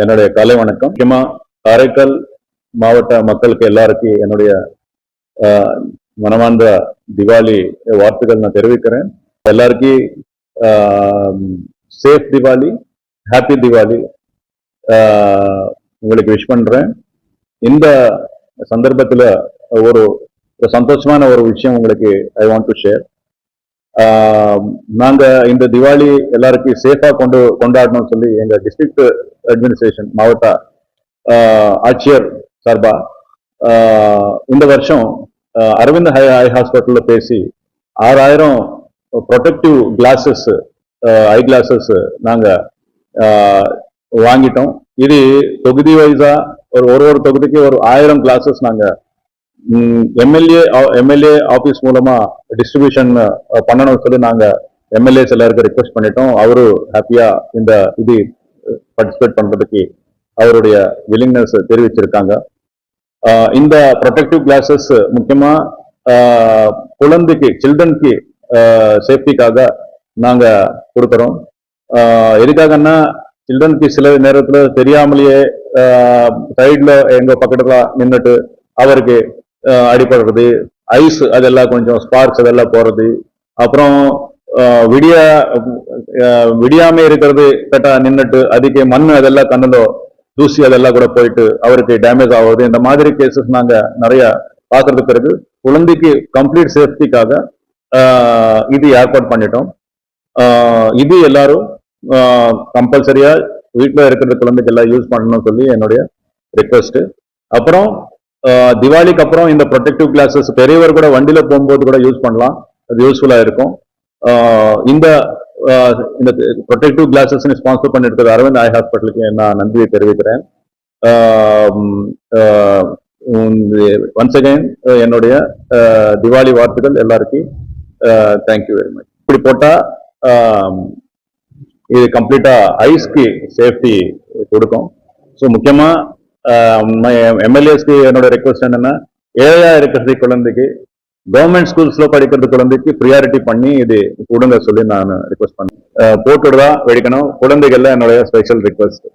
என்னுடைய காலை வணக்கம். முக்கியமா காரைக்கால் மாவட்ட மக்களுக்கு எல்லாருக்கும் என்னுடைய மனமார்ந்த திவாலி வாழ்த்துக்கள் நான் தெரிவிக்கிறேன். எல்லாருக்கும் சேஃப் திவாலி ஹாப்பி திவாலி உங்களுக்கு விஷ் பண்றேன். இந்த சந்தர்ப்பத்துல ஒரு ஒரு சந்தோஷமான ஒரு விஷயம் உங்களுக்கு ஐ வாண்ட் டு ஷேர் நாங்க இந்த திவாலி எல்லாருக்கும் சேஃபா கொண்டு கொண்டாடணும்னு சொல்லி எங்க டிஸ்ட்ரிக்ட் அட்மினிஸ்ட்ரேஷன் மாவட்ட ஆட்சியர் சார்பா இந்த வருஷம் அரவிந்த் ஹை ஐ ஹாஸ்பிட்டல்ல பேசி ஆறாயிரம் ப்ரொடெக்டிவ் கிளாஸஸ் ஐ கிளாஸஸ் நாங்க வாங்கிட்டோம். இது தொகுதி வைஸா ஒரு ஒரு ஒரு தொகுதிக்கு ஒரு ஆயிரம் கிளாஸஸ் நாங்க எம்எல்ஏ எம்எல்ஏ ஆஃபீஸ் மூலமா டிஸ்ட்ரிபியூஷன் பண்ணணும்னு சொல்லி நாங்க எம்எல்ஏஸ் எல்லாருக்கும் ரிக்வெஸ்ட் பண்ணிட்டோம். அவரு ஹாப்பியா இந்த இது பார்ட்டிசிபேட் பண்றதுக்கு அவருடைய வில்லிங்னஸ் தெரிவிச்சிருக்காங்க. இந்த ப்ரொடெக்டிவ் கிளாஸஸ் முக்கியமா குழந்தைக்கு சில்ட்ரனுக்கு சேஃப்டிக்காக நாங்க கொடுக்குறோம். எதுக்காகன்னா சில்ட்ரனுக்கு சில நேரத்துல தெரியாமலேயே சைட்ல எங்க பக்கத்துல நின்றுட்டு அவருக்கு அடிபடுறது ஐஸ் அதெல்லாம் கொஞ்சம் ஸ்பார்க்ஸ் அதெல்லாம் போறது அப்புறம் விடிய விடியாம இருக்கிறது கரெக்டா நின்றுட்டு அதுக்கு மண் அதெல்லாம் கண்ணுல தூசி அதெல்லாம் கூட போயிட்டு அவருக்கு டேமேஜ் ஆகுது இந்த மாதிரி கேசஸ் நாங்க நிறைய பார்க்கறதுக்கு பிறகு குழந்தைக்கு கம்ப்ளீட் சேஃப்டிக்காக இது ஏற்பாடு பண்ணிட்டோம். இது எல்லாரும் கம்பல்சரியா வீட்டில் இருக்கிற குழந்தைக்கு எல்லாம் யூஸ் பண்ணணும்னு சொல்லி என்னுடைய ரெக்வஸ்ட் அப்புறம் திவாலிக்கு அப்புறம் இந்த ப்ரொடெக்டிவ் கிளாஸஸ் பெரியவர் கூட வண்டியில போகும்போது கூட யூஸ் பண்ணலாம். அது யூஸ்ஃபுல்லா இருக்கும். இந்த இந்த ப்ரொடெக்டிவ் கிளாஸஸ் ஸ்பான்சர் பண்ணிருக்கிற அரவிந்த் ஐ ஹாஸ்பிட்டலுக்கு நான் நன்றியை தெரிவிக்கிறேன். ஒன்ஸ் அகைன் என்னுடைய திவாலி வாழ்த்துக்கள் எல்லாருக்கும். தேங்க்யூ வெரி மச் இப்படி போட்டா இது கம்ப்ளீட்டா ஐஸ்க்கு சேஃப்டி கொடுக்கும். ஸோ முக்கியமாக எம்எல்ஏஸ்க்கு என்னோட ரெக்வஸ்ட் என்னன்னா ஏழையா இருக்கிறது குழந்தைக்கு கவர்மெண்ட் ஸ்கூல்ஸ்ல படிக்கிறது குழந்தைக்கு ப்ரியாரிட்டி பண்ணி இது கொடுங்க சொல்லி நான் ரிக்வஸ்ட் பண்ணேன். அஹ் போட்டுட்டு தான் வெடிக்கணும். குழந்தைகள்ல என்னுடைய ஸ்பெஷல் ரிக்வஸ்ட்